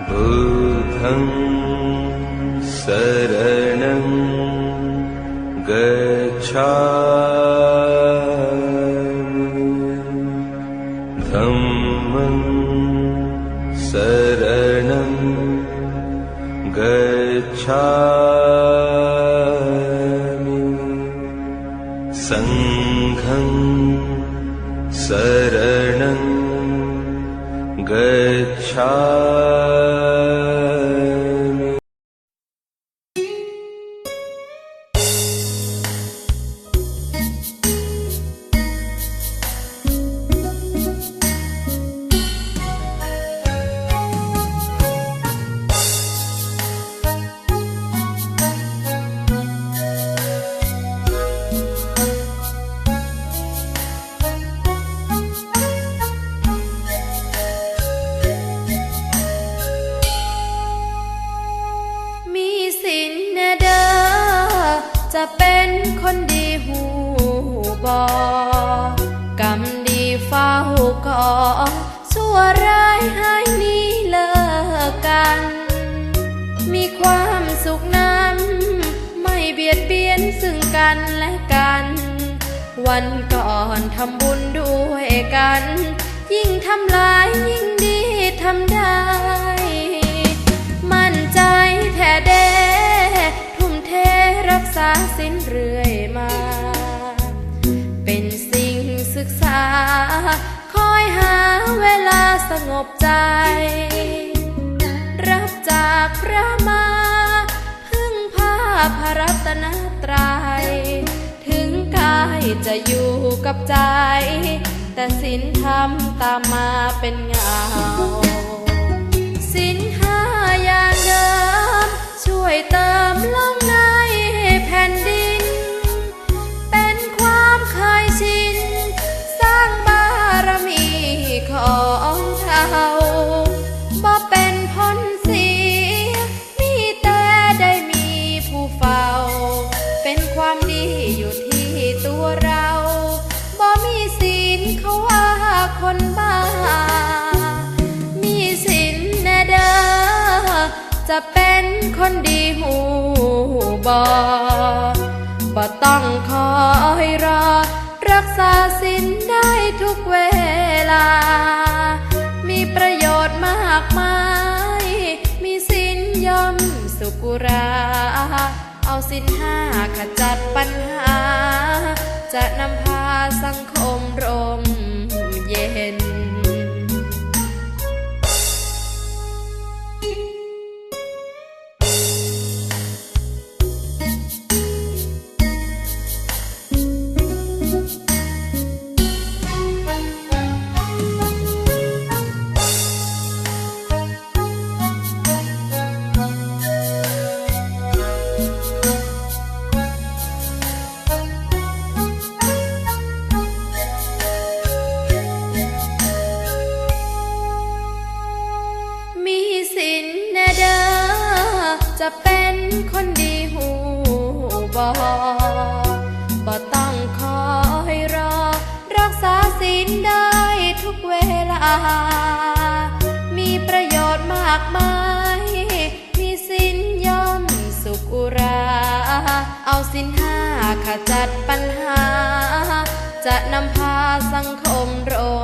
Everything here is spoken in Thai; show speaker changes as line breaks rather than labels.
बुद्धं शरणं गच्छामि। धम्मं शरणं गच्छामि। सङ्घं शरणं
गच्छ จะเป็นคนดีหูบอกรรมดีเฝ้าก่อชั่วร้ายให้นี้เลิกกัน มีความสุขนั้น ไม่เบียดเบียนซึ่งกันและกัน วันก่อนทำบุญด้วยกัน ยิ่งทำลายยิ่งดีทำได้ สงบใจ รับจากพระมาพึ่งพาพระรัตนตรัยถึงกายจะอยู่กับใจ แต่ศีลธรรมตามมาเป็นเงาสินห้าอย่างเดิม ความดีอยู่ที่ตัวเราบ่มีศีลเขาว่าคนบ้า มีสินแน่เด้อจะเป็นคนดีหูบอบ่ต้องคอยรอ รักษาสินได้ทุกเวลา มีประโยชน์มากมาย มีสินย่อมสุกุรา เอาสินห้าขจัดปัญหา จะนำพาสังคม คนดีหูบอบ่ต้องคอยรอ รักษาสินได้ทุกเวลา มีประโยชน์มากมาย มีสินย่อมสุกุรา เอาสินห้าขจัดปัญหา จะนำพาสังคมร่ม